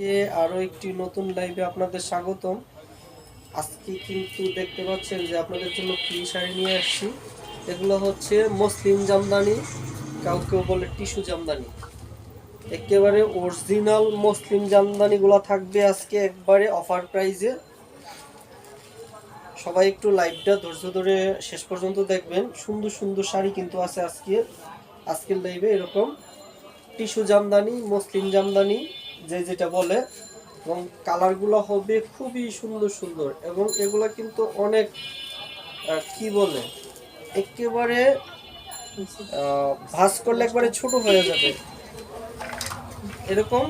আজকে আরও একটি নতুন লাইভে আপনাদের স্বাগতম। আজকে কিন্তু দেখতে পাচ্ছেন যে আপনাদের জন্য কি শাড়ি নিয়ে আসছি। এগুলো হচ্ছে মুসলিম জামদানি কাউ কেউ বলে টিস্যু জামদানি। একেবারে অরিজিনাল মুসলিম জামদানিগুলো থাকবে আজকে একবারে অফার প্রাইজে সবাই একটু লাইভটা ধৈর্য ধরে শেষ পর্যন্ত দেখবেন। সুন্দর সুন্দর শাড়ি কিন্তু আছে আজকে। আজকের লাইভে এরকম টিস্যু জামদানি, মুসলিম জামদানি যে যেটা বলে, এবং কালারগুলো হবে খুবই সুন্দর সুন্দর, এবং এগুলো কিন্তু অনেক কি বলে, একেবারে ভাস করলে একবারে ছোট হয়ে যাবে। এরকম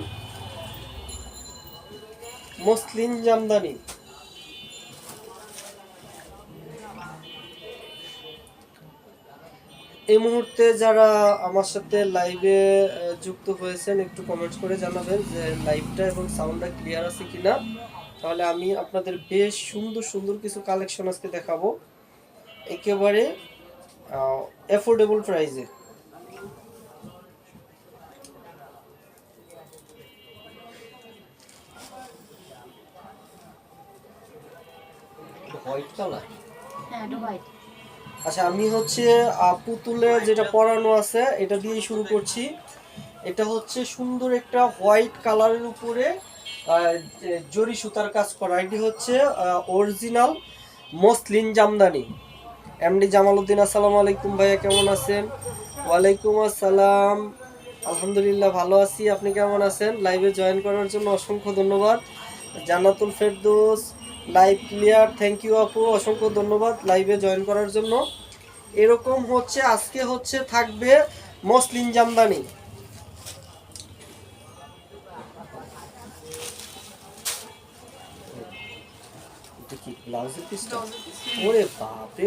মুসলিম জামদানি। এই মুহূর্তে যারা আমার সাথে লাইভে যুক্ত হয়েছেন একটু কমেন্টস করে জানাবেন যে লাইভটা এবং সাউন্ডটা ক্লিয়ার আছে কিনা। তাহলে আমি আপনাদের বেশ সুন্দর সুন্দর কিছু কালেকশন আজকে দেখাবো। একেবারে অ্যাফোর্ডেবল প্রাইসে হোয়াইট কালার হ্যাঁ এটা হোয়াইট আচ্ছা আমি হচ্ছে পুতুলে যেটা পরানো আছে, এটা দিয়ে শুরু করছি। এটা হচ্ছে সুন্দর একটা হোয়াইট কালারের উপরে জরি সুতার কাজ করা। এটি হচ্ছে original muslin Jamdani. MD Jamaluddin, আসসালামু আলাইকুম ভাইয়া, কেমন আছেন? ওয়ালাইকুম আসসালাম। আলহামদুলিল্লাহ ভালো আছি। আপনি কেমন আছেন? লাইভে জয়েন করার জন্য অসংখ্য ধন্যবাদ। Jannatul Ferdous live clear thank you আপু অসংখ্য ধন্যবাদ লাইভে জয়েন করার জন্য। এরকম হচ্ছে, আজকে হচ্ছে থাকবে মসলিন জামদানি।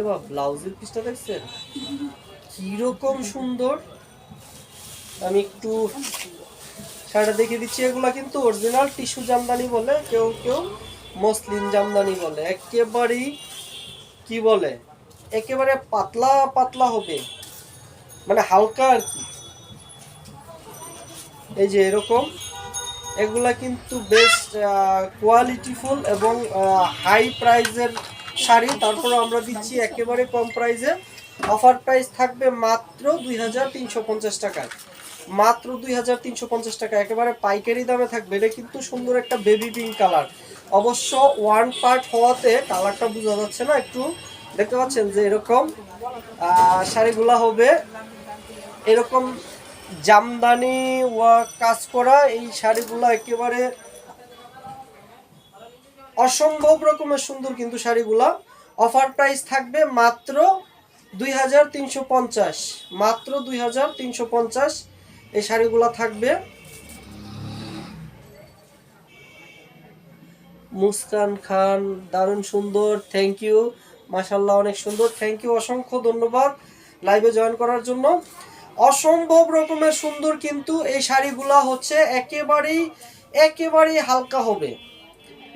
বাপ, ব্লাউজের দেখছেন? কীরকম সুন্দর। আমি একটু দিচ্ছি, এগুলা কিন্তু অরিজিনাল টিস্যু জামদানি বলে, কেউ কেউ মসলিন জামদানি বলে, একেবারেই কি বলে, একেবারে পাতলা পাতলা হবে। মানে হালকা আর কি। এই যে এরকম, এগুলা কিন্তু বেশ কোয়ালিটিফুল এবং হাই প্রাইজের শাড়ি। তারপর আমরা দিচ্ছি একেবারে কম প্রাইজে অফার প্রাইস থাকবে মাত্র দুই হাজার তিনশো পঞ্চাশ টাকায়। মাত্র দুই হাজার তিনশো পঞ্চাশ টাকা একেবারে পাইকারি দামে থাকবে। এটা কিন্তু সুন্দর একটা বেবি পিঙ্ক কালার অবশ্য ওয়ান পার্ট হওয়াতে কালারটা বোঝা যাচ্ছে না, একটু দেখতে পাচ্ছেন যে এরকম শাড়িগুলা হবে। এরকম জামদানি কাজ করা এই শাড়িগুলো একেবারে অসম্ভব রকমের সুন্দর কিন্তু শাড়িগুলা। অফার প্রাইস থাকবে মাত্র দুই হাজার তিনশো পঞ্চাশ, মাত্র দুই হাজার তিনশো পঞ্চাশ এই শাড়িগুলা থাকবে। মুস্কান খান, দারুণ সুন্দর থ্যাংক ইউ মাশাল্লাহ অনেক সুন্দর। থ্যাংক ইউ অসংখ্য ধন্যবাদ লাইভে জয়েন করার জন্য। অসম্ভব রকমের সুন্দর কিন্তু এই শাড়িগুলা হচ্ছে একেবারেই একেবারেই হালকা হবে।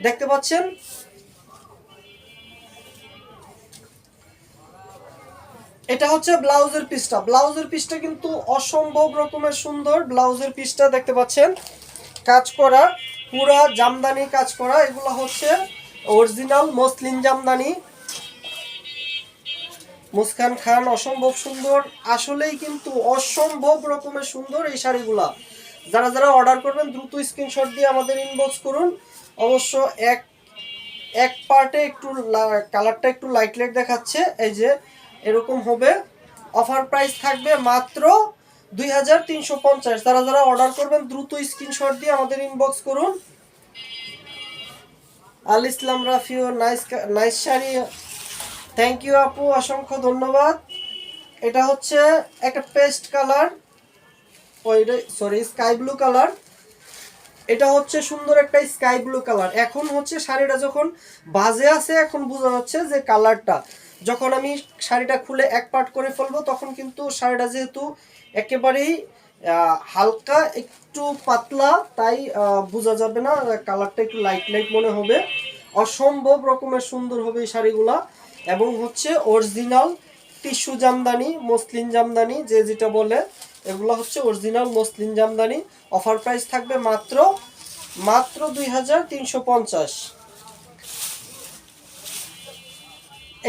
দেখতে পাচ্ছেন? এটা হচ্ছে ব্লাউজের পিসটা। ব্লাউজের পিসটা কিন্তু অসম্ভব রকমের সুন্দর। ব্লাউজের পিসটা দেখতে পাচ্ছেন? কাজ করা। পুরা জামদানি কাজ করা, এগুলো হচ্ছে অরিজিনাল মসলিন জামদানি। মুস্কান খান অসম্ভব সুন্দর, আসলেই কিন্তু অসম্ভব রকমের সুন্দর এই শাড়িগুলা। যারা যারা অর্ডার করবেন, দ্রুত স্ক্রিনশট দিয়ে আমাদের ইনবক্স করুন। অবশ্য এক এক পার্টে একটু কালারটা একটু লাইট লাইট দেখাচ্ছে, এই যে এরকম হবে। অফার প্রাইস থাকবে মাত্র দুই হাজার তিনশো পঞ্চাশ। যারা যারা অর্ডার করবেন, দ্রুত স্ক্রিনশট দিয়ে আমাদের ইনবক্স করুন। Al Islam Rafio, nice nice sari. Thank you আপু, অসংখ্য ধন্যবাদ। এটা হচ্ছে একটা পেস্ট কালার ওই সরি স্কাই ব্লু কালার এটা হচ্ছে সুন্দর একটা স্কাই ব্লু কালার এখন হচ্ছে শাড়িটা যখন বাজে আছে, এখন বোঝা যাচ্ছে যে কালারটা যখন আমি শাড়িটা খুলে এক পার্ট করে ফেলব, তখন কিন্তু শাড়িটা যেহেতু একেবারেই হালকা, একটু পাতলা, তাই বোঝা যাবে না, কালারটা একটু লাইট লাইট মনে হবে। অসম্ভব রকমের সুন্দর হবে এই শাড়িগুলা। এবং হচ্ছে original tissue Jamdani, muslin Jamdani, যে যেটা বলে, এগুলো হচ্ছে original muslin Jamdani. Offer price থাকবে মাত্র মাত্র দুই হাজার তিনশো পঞ্চাশ।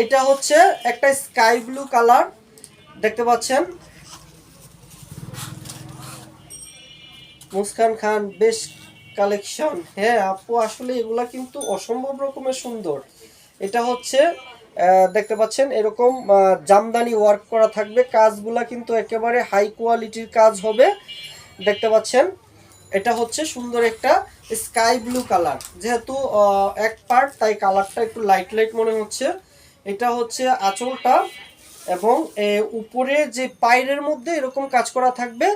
এটা হচ্ছে একটা স্কাই ব্লু কালার, দেখতে পাচ্ছেন? মুস্কান খান, বেশ কালেকশন। হ্যাঁ আপু, আসলে এগুলা কিন্তু অসম্ভব রকমের সুন্দর। এটা হচ্ছে দেখতে পাচ্ছেন, এরকম জামদানি ওয়ার্ক করা থাকবে। কাজগুলা কিন্তু একেবারে হাই কোয়ালিটির কাজ হবে। দেখতে পাচ্ছেন, এটা হচ্ছে সুন্দর একটা স্কাই ব্লু কালার। যেহেতু এক পার্ট তাই কালারটা একটু লাইট লাইট মনে হচ্ছে। এটা হচ্ছে আঁচলটা এবং উপরে যে পায়ের মধ্যে এরকম কাজ করা থাকবে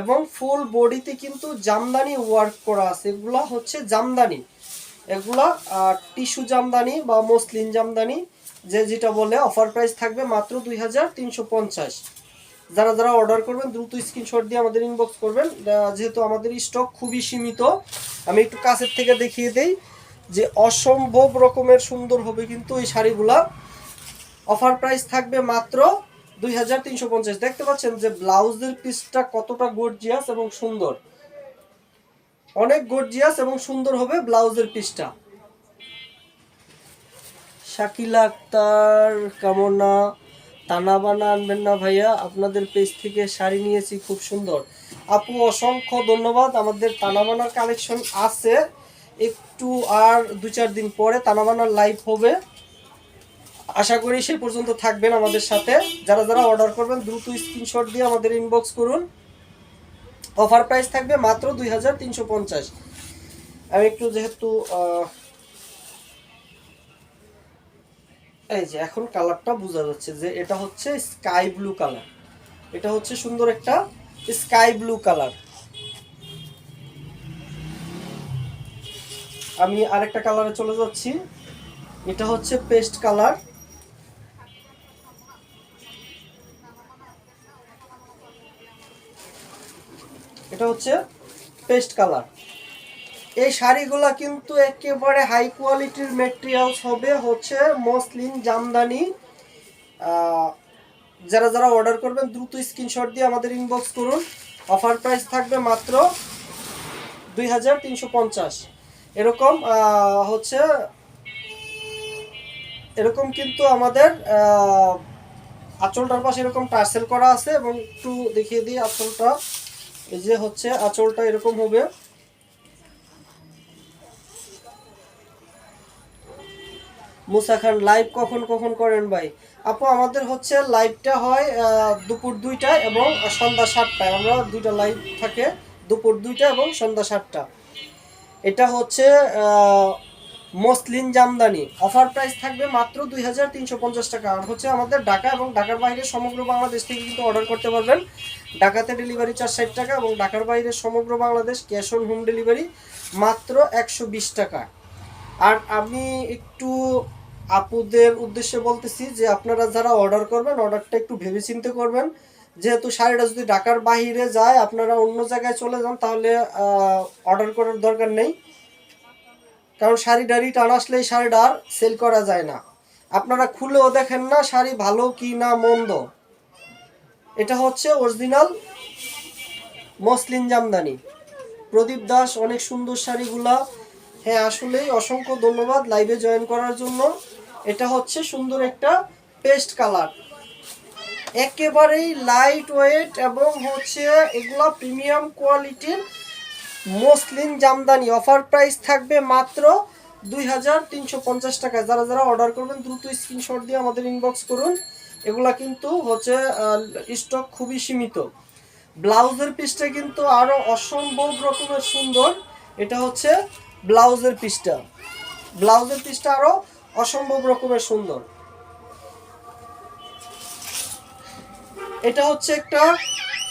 এবং ফুল বডিতে কিন্তু জামদানি ওয়ার্ক করা আছে। এগুলা হচ্ছে জামদানি। এগুলা টিস্যু জামদানি বা মসলিন জামদানি, যে যেটা বলে অফার প্রাইস থাকবে মাত্র দুই হাজার তিনশো পঞ্চাশ। যারা যারা অর্ডার করবেন, দ্রুত স্ক্রিনশট দিয়ে আমাদের ইনবক্স করবেন। যেহেতু আমাদের স্টক খুবই সীমিত, আমি একটু কাছের থেকে দেখিয়ে দেই যে অসম্ভব রকমের সুন্দর হবে কিন্তু এই শাড়িগুলা। অফার প্রাইস থাকবে মাত্র দুই হাজার তিনশো পঞ্চাশ। দেখতে পাচ্ছেন যে ব্লাউজের পিসটা কতটা গর্জিয়াস এবং সুন্দর। অনেক গর্জিয়াস এবং সুন্দর হবে ব্লাউজের পিসটা শাকিলা আক্তার, কামনা তানা বানা আনবেন না ভাইয়া, আপনাদের পেজ থেকে শাড়ি নিয়েছি, খুব সুন্দর। আপু, অসংখ্য ধন্যবাদ, আমাদের তানাবানার কালেকশন আছে। একটু আর দু চার দিন পরে তানাবানার লাইভ হবে। আশা করি সে পর্যন্ত থাকবেন আমাদের সাথে। যারা যারা অর্ডার করবেন, দ্রুত স্ক্রিনশট দিয়ে আমাদের ইনবক্স করুন। অফার প্রাইস থাকবে মাত্র দুই হাজার তিনশো পঞ্চাশ। আমি একটু যেহেতু এই যে এখন কালারটা বোঝা যাচ্ছে যে এটা হচ্ছে স্কাই ব্লু কালার এটা হচ্ছে সুন্দর একটা স্কাই ব্লু কালার আমি আরেকটা কালারে চলে যাচ্ছি। এটা হচ্ছে পেস্ট কালার এটা হচ্ছে পেস্ট কালার। এই শাড়িগুলা কিন্তু একেবারে হাই কোয়ালিটির মেটেরিয়ালস হবে, হচ্ছে মসলিন, জামদানি। যারা যারা অর্ডার করবেন, দ্রুত স্ক্রিনশট দিয়ে আমাদের ইনবক্স করুন। অফার প্রাইস থাকবে মাত্র দুই হাজার তিনশো পঞ্চাশ। এরকম হচ্ছে এরকম কিন্তু আমাদের আঁচলটার পাশে এরকম টার্সেল করা আছে এবং একটু দেখিয়ে দিই আঁচলটা। এই যে হচ্ছে আঁচলটা এরকম হবে। মুসা খান লাইভ কখন কখন করেন ভাই? আপু, আমাদের হচ্ছে লাইভটা হয় দুপুর দুইটায় এবং সন্ধ্যা সাতটায়। আমরা দুইটা লাইভ থাকে, দুপুর দুইটা এবং সন্ধ্যা সাতটা। এটা হচ্ছে মসলিন জামদানি। অফার প্রাইস থাকবে মাত্র দুই হাজার তিনশো পঞ্চাশ টাকা। আর হচ্ছে আমাদের ঢাকা এবং ঢাকার বাইরে সমগ্র বাংলাদেশ থেকে কিন্তু অর্ডার করতে পারবেন। ঢাকাতে ডেলিভারি চার ষাট টাকা এবং ঢাকার বাইরে সমগ্র Bangladesh cash on home delivery মাত্র একশো বিশ টাকা। আর আমি একটু আপুদের উদ্দেশ্যে বলতেছি যে আপনারা যারা অর্ডার করবেন অর্ডারটা একটু ভেবেচিন্তে করবেন। যেহেতু শাড়িটা যদি ঢাকার বাইরে যায়, আপনারা অন্য জায়গায় চলে যান, তাহলে অর্ডার করার দরকার নেই। কারণ শাড়িটা রিটার্ন আসলে এই শাড়িটা আর সেল করা যায় না। আপনারা খুলেও দেখেন না শাড়ি ভালো কি না মন্দ। এটা হচ্ছে অরিজিনাল মসলিন জামদানি। প্রদীপ দাস, অনেক সুন্দর শাড়িগুলা। হ্যাঁ আসলেই অসংখ্য ধন্যবাদ লাইভে জয়েন করার জন্য। এটা হচ্ছে সুন্দর একটা পেস্ট কালার একেবারেই লাইট ওয়েট এবং হচ্ছে এগুলা প্রিমিয়াম কোয়ালিটির মসলিন জামদানি অফার প্রাইস থাকবে মাত্র দুই হাজার তিনশো পঞ্চাশ টাকায়। যারা যারা অর্ডার করবেন, দ্রুত স্ক্রিনশট দিয়ে আমাদের ইনবক্স করুন। এগুলা কিন্তু হচ্ছে স্টক খুবই সীমিত। ব্লাউজের পিসটা কিন্তু আরও অসম্ভব রকমের সুন্দর। এটা হচ্ছে ব্লাউজের পিসটা ব্লাউজের পিসটা আরও অসম্ভব রকমের সুন্দর। এটা হচ্ছে একটা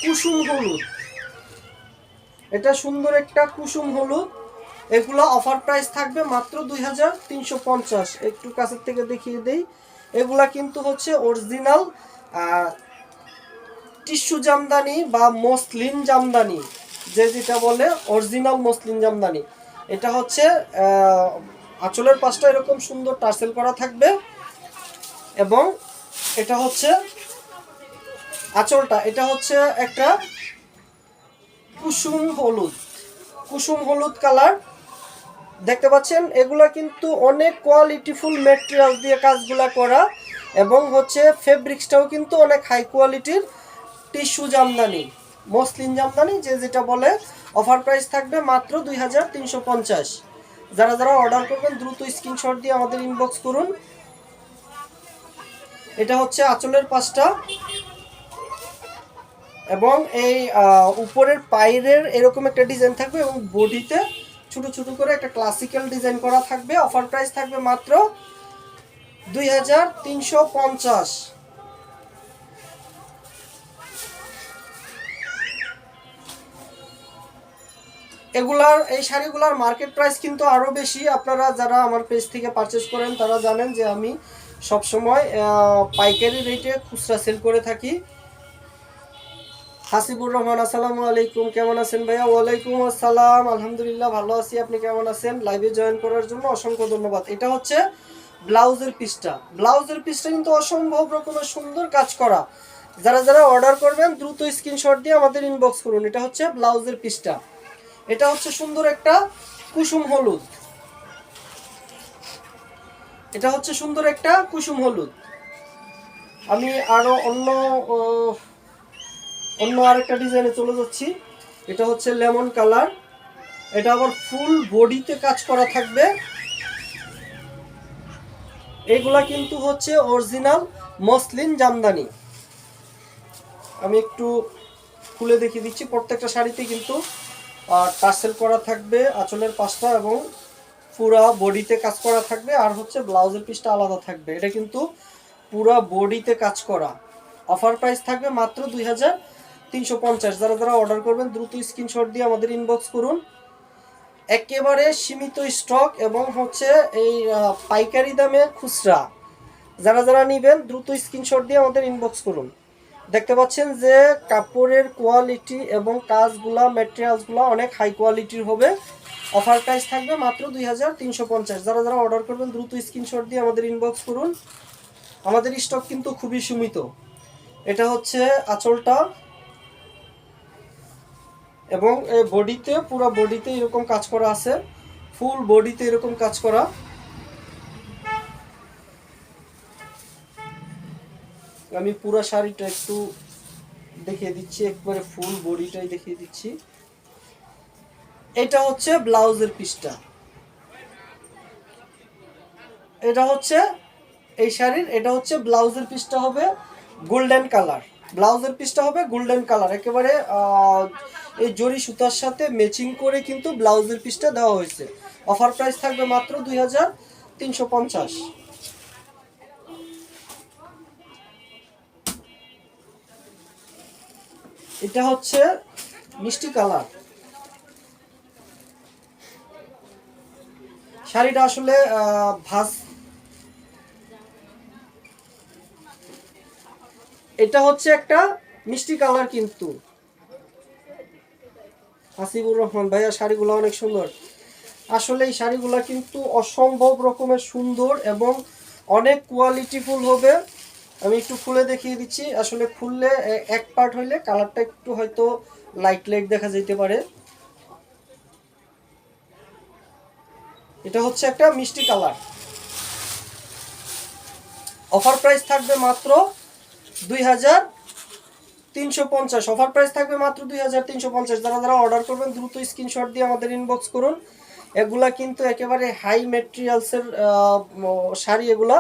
কুসুম হলুদ। এটা সুন্দর একটা কুসুম হলুদ। এগুলো অফার প্রাইস থাকবে মাত্র দুই হাজার তিনশো পঞ্চাশ। একটু কাছের থেকে দেখিয়ে দেই। এগুলা কিন্তু হচ্ছে অরিজিনাল টিস্যু জামদানি বা মসলিন জামদানি। যে যেটা বলে অরিজিনাল মসলিন জামদানি। এটা হচ্ছে আঁচলের পাশটা এরকম সুন্দর টার্সেল করা থাকবে। এবং এটা হচ্ছে আঁচলটা, এটা হচ্ছে একটা কুসুম হলুদ। কুসুম হলুদ কালার দেখতে পাচ্ছেন? এগুলা কিন্তু অনেক কোয়ালিটিফুল ম্যাটেরিয়াল দিয়ে কাজগুলা করা এবং হচ্ছে ফেব্রিক্সটাও কিন্তু অনেক হাই কোয়ালিটির টিস্যু জামদানি, মসলিন জামদানি, যে যেটা বলে অফার প্রাইস থাকবে মাত্র দুই হাজার তিনশো পঞ্চাশ। যারা যারা অর্ডার করবেন, দ্রুত স্ক্রিনশট দিয়ে আমাদের ইনবক্স করুন। এটা হচ্ছে আঁচলের পাঁচটা। এবং এই উপরের পায়ের এরকম একটা ডিজাইন থাকবে এবং বডিতে ছোট ছোট করে একটা ক্লাসিক্যাল ডিজাইন করা থাকবে। অফার প্রাইস থাকবে মাত্র দুই হাজার তিনশো পঞ্চাশ। এগুলার, এই শাড়িগুলার মার্কেট প্রাইস কিন্তু আরও বেশি। আপনারা যারা আমার পেজ থেকে পারচেস করেন, তারা জানেন যে আমি সবসময় পাইকারি রেটে খুচরা সেল করে থাকি। হাসিবুর রহমান, আসসালামু আলাইকুম। কেমন আছেন ভাইয়া? ওয়ালাইকুম আসসালাম। আলহামদুলিল্লাহ ভালো আছি। আপনি কেমন আছেন? লাইভে জয়েন করার জন্য অসংখ্য ধন্যবাদ। এটা হচ্ছে ব্লাউজের পিসটা। ব্লাউজের পিসটা কিন্তু অসম্ভব রকমের সুন্দর কাজ করা। যারা যারা অর্ডার করবেন, দ্রুত স্ক্রিনশট দিয়ে আমাদের ইনবক্স করুন। এটা হচ্ছে ব্লাউজের পিসটা। এটা হচ্ছে সুন্দর একটা কুসুম হলুদ। এটা হচ্ছে সুন্দর একটা কুসুম হলুদ। আমি আরও অন্য অন্য আরেকটা ডিজাইনে চলে যাচ্ছি। এটা হচ্ছে লেমন কালার। এটা আবার ফুল বডিতে কাজ করা থাকবে। এগুলা কিন্তু হচ্ছে অরিজিনাল মসলিন জামদানি। আমি একটু খুলে দেখিয়ে দিচ্ছি, প্রত্যেকটা শাড়িতে কিন্তু। টার্সেল করা থাকবে আঁচলের পাশটা এবং পুরা বডিতে কাজ করা থাকবে। আর হচ্ছে ব্লাউজের পিসটা আলাদা থাকবে। এটা কিন্তু পুরা বডিতে কাজ করা। অফার প্রাইস থাকবে মাত্র দুই হাজার তিনশো পঞ্চাশ। যারা যারা অর্ডার করবেন, দ্রুত স্ক্রিনশট দিয়ে আমাদের ইনবক্স করুন। একেবারে সীমিত স্টক এবং হচ্ছে এই পাইকারি দামে খুচরা। যারা যারা নেবেন, দ্রুত স্ক্রিনশট দিয়ে আমাদের ইনবক্স করুন। দেখতে পাচ্ছেন যে কাপড়ের কোয়ালিটি এবং কাজগুলা ম্যাটেরিয়ালসগুলা অনেক হাই কোয়ালিটির হবে। অফার প্রাইস থাকবে মাত্র দুই হাজার তিনশো পঞ্চাশ। যারা যারা অর্ডার করবেন, দ্রুত স্ক্রিনশট দিয়ে আমাদের ইনবক্স করুন। আমাদের স্টক কিন্তু খুবই সীমিত। এটা হচ্ছে আঁচলটা। এবং এই বডিতে পুরো বডিতে এরকম কাজ করা আছে। ফুল বডিতে এরকম কাজ করা। আমি পুরো শাড়িটা একটু দেখিয়ে দিচ্ছি, একবারে ফুল বডিটাই দেখিয়ে দিচ্ছি। এটা হচ্ছে ব্লাউজের পিসটা। এটা হচ্ছে এই শাড়ির, এটা হচ্ছে ব্লাউজের পিসটা হবে গোল্ডেন কালার। ব্লাউজের পিসটা হবে গোল্ডেন কালার একেবারে এই জরি সুতার সাথে ম্যাচিং করে কিন্তু ব্লাউজের পিসটা দেওয়া হয়েছে। অফার প্রাইস থাকবে মাত্র দুই হাজার তিনশো পঞ্চাশ। এটা হচ্ছে মিষ্টি কালার। শাড়িটা আসলে ভাস এটা হচ্ছে একটা মিষ্টি কালার কিন্তু। হাসিবুর রহমান ভাইয়া, শাড়িগুলো অনেক সুন্দর। আসলে এই শাড়িগুলো কিন্তু অসম্ভব রকমের সুন্দর এবং অনেক কোয়ালিটিফুল হবে। আমি একটু খুলে দেখিয়ে দিচ্ছি। আসলে খুললে এক পার্ট হইলে কালারটা একটু হয়তো লাইট লাইট দেখা যেতে পারে। এটা হচ্ছে একটা মিষ্টি কালার। অফার প্রাইস থাকবে মাত্র দুই হাজার তিনশো পঞ্চাশ। অফার প্রাইস থাকবে মাত্র দুই হাজার তিনশো পঞ্চাশ। যারা যারা অর্ডার করবেন, দ্রুত স্ক্রিনশট দিয়ে আমাদের ইনবক্স করুন। এগুলা কিন্তু একেবারে হাই মেটেরিয়ালসের শাড়ি এগুলা।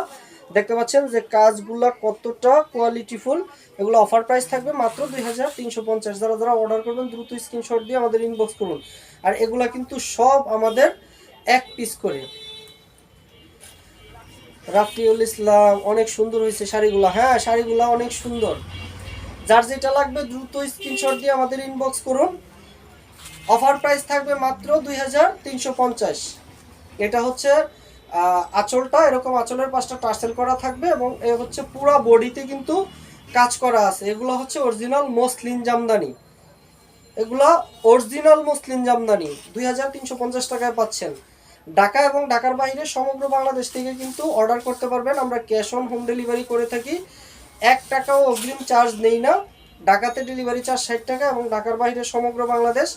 দেখতে পাচ্ছেন যে কাজগুলা কতটা কোয়ালিটিফুল এগুলো অফার প্রাইস থাকবে মাত্র দুই হাজার তিনশো পঞ্চাশ। যারা যারা অর্ডার করবেন, দ্রুত স্ক্রিনশট দিয়ে আমাদের ইনবক্স করুন। আর এগুলা কিন্তু সব আমাদের এক পিস করে। রাফিউল ইসলাম, অনেক সুন্দর হয়েছে শাড়িগুলো। হ্যাঁ শাড়িগুলো অনেক সুন্দর। যার যেটা লাগবে দ্রুত স্ক্রিনশট দিয়ে আমাদের ইনবক্স করুন। অফার প্রাইস থাকবে মাত্র দুই হাজার তিনশো পঞ্চাশ। এটা হচ্ছে আঁচলটা, এরকম আঁচলের পাশটা টার্সেল করা থাকবে এবং এ হচ্ছে পুরো বডিতে কিন্তু কাজ করা আছে। এগুলো হচ্ছে অরিজিনাল মসলিন জামদানি। এগুলা অরিজিনাল মুসলিম জামদানি। দুই হাজার তিনশো পঞ্চাশ টাকায় পাচ্ছেন। ঢাকা এবং ঢাকার বাইরে সমগ্র বাংলাদেশ থেকে কিন্তু অর্ডার করতে পারবেন। আমরা ক্যাশ অন হোম ডেলিভারি করে থাকি। এক টাকাও অগ্রিম চার্জ নেই না। ঢাকাতে ডেলিভারি চার্জ ষাট টাকা এবং ঢাকার বাইরে সমগ্র বাংলাদেশ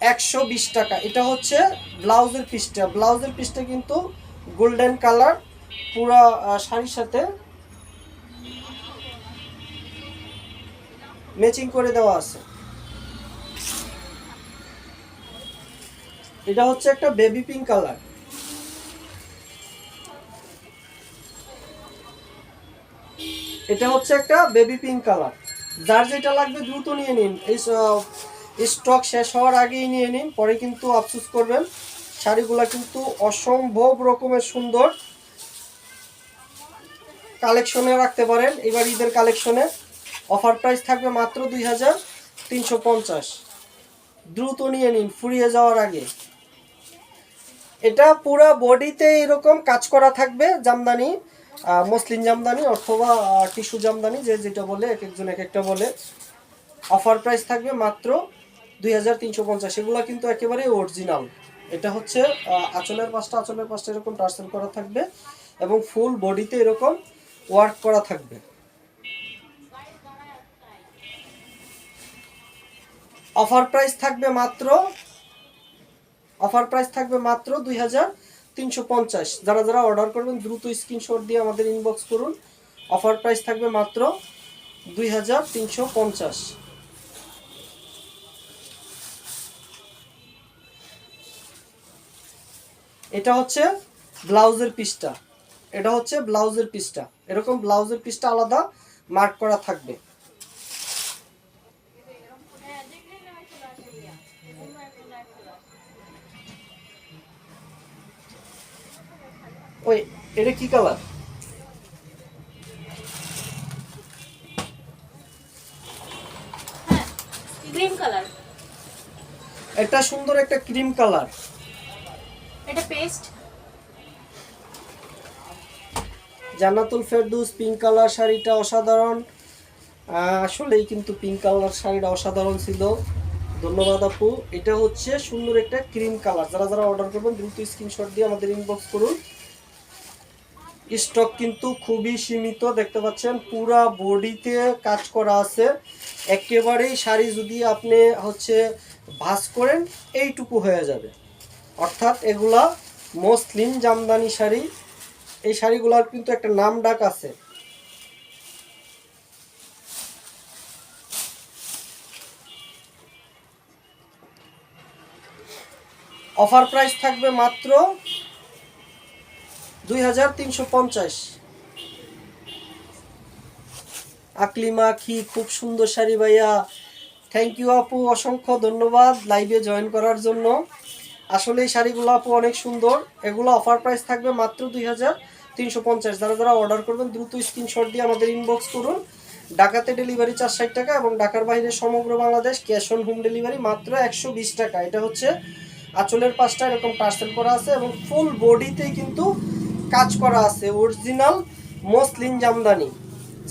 একশো বিশ টাকা। এটা হচ্ছে ব্লাউজের পিসটা। ব্লাউজের পিসটা কিন্তু গোল্ডেন কালার পুরা শাড়ির সাথে ম্যাচিং করে দেওয়া আছে। এটা হচ্ছে একটা বেবি পিঙ্ক কালার এটা হচ্ছে একটা বেবি পিঙ্ক কালার যার যেটা লাগবে দ্রুত নিয়ে নিন। এই স্টক শেষ হওয়ার আগেই নিয়ে নিন, পরে কিন্তু আফসোস করবেন। শাড়িগুলো কিন্তু অসম্ভব রকমের সুন্দর। কালেকশনে রাখতে পারেন। এবার ঈদের কালেকশনে অফার প্রাইস থাকবে মাত্র দুই হাজার তিনশো পঞ্চাশ। দ্রুত নিয়ে নিন, ফুরিয়ে যাওয়ার আগে। এটা পুরো বডিতে এরকম কাজ করা থাকবে, জামদানি মসলিন জামদানি অথবা টিস্যু জামদানি, যে যেটা বলে, এক একজন এক একটা বলে। অফার প্রাইস থাকবে মাত্র দুই হাজার তিনশো পঞ্চাশ। এগুলো কিন্তু একেবারে অরিজিনাল এটা হচ্ছে আঁচলের পাশটা আঁচলের পাশটা এরকম টার্সেল করা থাকবে এবং ফুল বডিতে এরকম ওয়ার্ক করা থাকবে। অফার প্রাইস থাকবে মাত্র অফার প্রাইস থাকবে মাত্র দুই হাজার তিনশো পঞ্চাশ। যারা যারা অর্ডার করবেন, দ্রুত স্ক্রিনশট দিয়ে আমাদের ইনবক্স করুন। অফার প্রাইস থাকবে মাত্র দুই হাজার তিনশো পঞ্চাশ। এটা হচ্ছে ব্লাউজের পিসটা। এটা হচ্ছে ব্লাউজের পিসটা। এরকম ব্লাউজের পিসটা আলাদা মার্ক করা থাকবে। এটা কি কালার? হ্যাঁ কালার এটা সুন্দর একটা ক্রিম কালার এটা paste Jannatul Ferdous pink colour শাড়িটা অসাধারণ। আসলেই কিন্তু পিঙ্ক কালার শাড়িটা অসাধারণ ছিল। ধন্যবাদ আপু। এটা হচ্ছে সুন্দর একটা ক্রিম কালার যারা যারা অর্ডার করবেন দ্রুত স্ক্রিনশট দিয়ে আমাদের ইনবক্স করুন। স্টক কিন্তু খুবই সীমিত, দেখতে পাচ্ছেন, পুরা বডিতে কাজ করা আছে। একেবারেই শাড়ি যদি আপনি হচ্ছে ভাঁজ করেন, এইটুকু হয়ে যাবে। অর্থাৎ এগুলা মসলিন জামদানি শাড়ি। এই শাড়িগুলোর কিন্তু একটা নাম ডাক আছে। অফার প্রাইস থাকবে মাত্র দুই হাজার তিনশো পঞ্চাশ। আকলিমা খি খুব সুন্দর শাড়ি ভাইয়া। থ্যাংক ইউ আপু, অসংখ্য ধন্যবাদ লাইভে জয়েন করার জন্য। আসলে এই শাড়িগুলো আপু অনেক সুন্দর। এগুলো অফার প্রাইস থাকবে মাত্র দুই হাজার তিনশো পঞ্চাশ। যারা যারা অর্ডার করবেন, দ্রুত স্ক্রিনশট দিয়ে আমাদের ইনবক্স করুন। ঢাকাতে ডেলিভারি চার ষাট টাকা এবং ঢাকার বাইরে সমগ্র Bangladesh cash on home delivery মাত্র একশো বিশ টাকা। এটা হচ্ছে আঁচলের পাশটা এরকম পার্সেল করা আছে এবং ফুল বডিতেই কিন্তু কাজ করা আছে অরিজিনাল মসলিন জামদানি।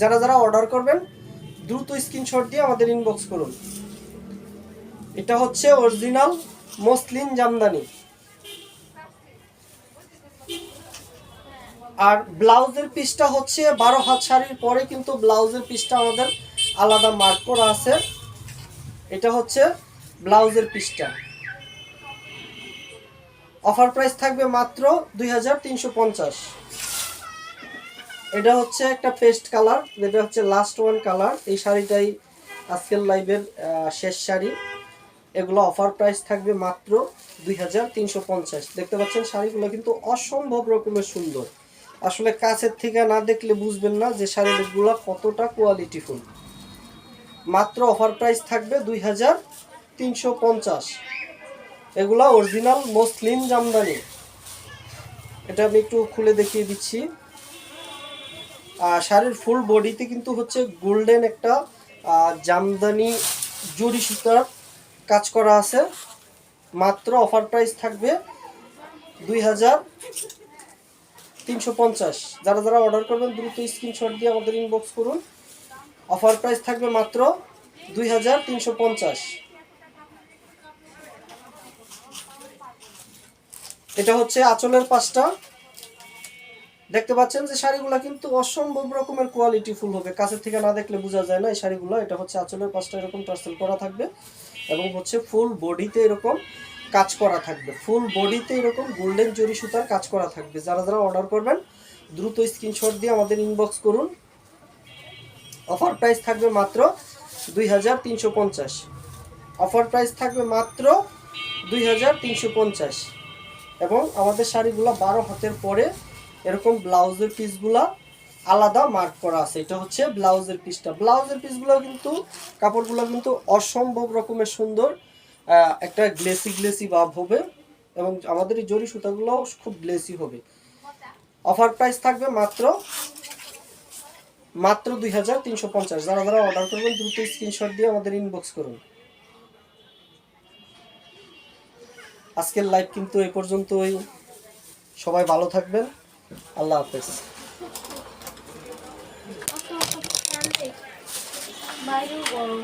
যারা যারা অর্ডার করবেন, দ্রুত স্ক্রিনশট দিয়ে আমাদের ইনবক্স করুন। এটা হচ্ছে অরিজিনাল মসলিন জামদানি। আর ব্লাউজের পিসটা হচ্ছে বারো হাত শাড়ির পরে কিন্তু ব্লাউজের পিসটা আমাদের আলাদা মার্ক করা আছে। এটা হচ্ছে ব্লাউজের পিসটা। অফার প্রাইস থাকবে মাত্র দুই হাজার তিনশো পঞ্চাশ। এটা হচ্ছে একটা পেস্ট কালার যেটা হচ্ছে লাস্ট ওয়ান কালার। এই শাড়িটাই আজকের লাইভের শেষ শাড়ি। এগুলো অফার প্রাইস থাকবে মাত্র দুই হাজার তিনশো পঞ্চাশ। দেখতে পাচ্ছেন, শাড়িগুলো কিন্তু অসম্ভব রকমের সুন্দর। আসলে কাছের থেকে না দেখলে বুঝবেন না যে শাড়িগুলো কতটা কোয়ালিটিফুল মাত্র অফার প্রাইস থাকবে দুই হাজার তিনশো পঞ্চাশ। এগুলা অরিজিনাল মসলিন জামদানি। এটা আমি একটু খুলে দেখিয়ে দিচ্ছি। আর শাড়ির ফুল বডিতে কিন্তু হচ্ছে গোল্ডেন একটা জামদানি জরি সুতার কাজ করা আছে। মাত্র অফার প্রাইস থাকবে দুই হাজার তিনশো পঞ্চাশ। যারা যারা অর্ডার করবেন, দ্রুত স্ক্রিনশট দিয়ে আমাদের ইনবক্স করুন। অফার প্রাইস থাকবে মাত্র দুই হাজার তিনশো পঞ্চাশ। এটা হচ্ছে আঁচলের পাশটা দেখতে পাচ্ছেন যে শাড়িগুলো কিন্তু অসম্ভব রকমের কোয়ালিটি ফুল হবে। কাছের থেকে না দেখলে বোঝা যায় না এই শাড়িগুলো। এটা হচ্ছে আঁচলের পাশটা এরকম টার্সেল করা থাকবে। এবং হচ্ছে ফুল বডিতে এরকম কাজ করা থাকবে। ফুল বডিতে এরকম গোল্ডেন জরি সুতার কাজ করা থাকবে। যারা যারা অর্ডার করবেন, দ্রুত স্ক্রিনশট দিয়ে আমাদের ইনবক্স করুন। অফার প্রাইস থাকবে মাত্র দুই হাজার তিনশো পঞ্চাশ। অফার প্রাইস থাকবে মাত্র দুই হাজার তিনশো পঞ্চাশ। এবং আমাদের শাড়িগুলো বারো হাতের পরে এরকম ব্লাউজের পিসগুলা আলাদা মার্ক করা আছে। এটা হচ্ছে ব্লাউজের পিসটা। ব্লাউজের পিসগুলো কিন্তু, কাপড়গুলো কিন্তু অসম্ভব রকমের সুন্দর একটা গ্লেসি গ্লেসি ভাব হবে এবং আমাদের এই জরি সুতাগুলো খুব গ্লেসি হবে। অফার প্রাইস থাকবে মাত্র মাত্র দুই হাজার তিনশো পঞ্চাশ। যারা যারা অর্ডার করবেন, দ্রুত স্ক্রিনশট দিয়ে আমাদের ইনবক্স করুন। আজকের লাইভ কিন্তু এই পর্যন্তই। সবাই ভালো থাকবেন। আল্লাহ হাফেজ। বাইরেও গরম।